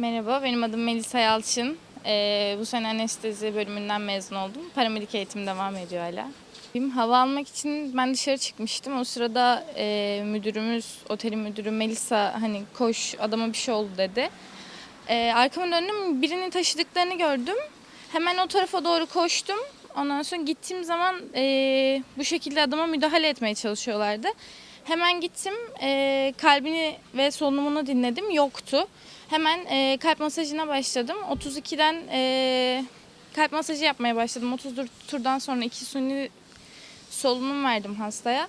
Merhaba, benim adım Melisa Yalçın. Ee, bu sene anestezi bölümünden mezun oldum. Paramedik eğitim devam ediyor hala. Hava almak için ben dışarı çıkmıştım. O sırada e, müdürümüz, otelin müdürü Melisa hani koş adama bir şey oldu dedi. Ee, arkama döndüm, birini taşıdıklarını gördüm. Hemen o tarafa doğru koştum. Ondan sonra gittiğim zaman e, bu şekilde adama müdahale etmeye çalışıyorlardı. Hemen gittim, e, kalbini ve solunumunu dinledim, yoktu. Hemen e, kalp masajına başladım. 32'den e, kalp masajı yapmaya başladım. 30 turdan sonra iki suni solunum verdim hastaya.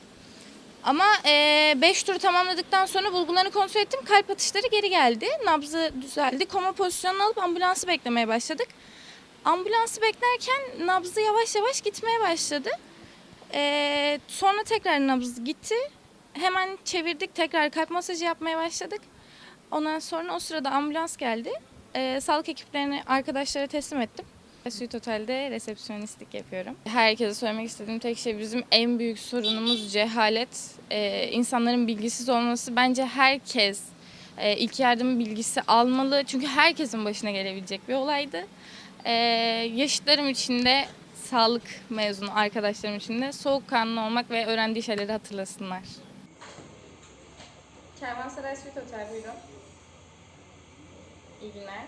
Ama 5 turu tamamladıktan sonra bulgularını kontrol ettim. Kalp atışları geri geldi. Nabzı düzeldi. Koma pozisyonunu alıp ambulansı beklemeye başladık. Ambulansı beklerken nabzı yavaş yavaş gitmeye başladı. E, sonra tekrar nabız gitti. Hemen çevirdik. Tekrar kalp masajı yapmaya başladık. Ondan sonra o sırada ambulans geldi. Ee, sağlık ekiplerini arkadaşlara teslim ettim. Suite Otel'de resepsiyonistlik yapıyorum. Herkese söylemek istediğim tek şey bizim en büyük sorunumuz cehalet. Ee, insanların bilgisiz olması. Bence herkes e, ilk yardım bilgisi almalı. Çünkü herkesin başına gelebilecek bir olaydı. Ee, yaşıtlarım için de sağlık mezunu arkadaşlarım için de soğukkanlı olmak ve öğrendiği şeyleri hatırlasınlar. Kervansaray Suite Otel buyurun. İyi günler.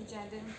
Rica ederim.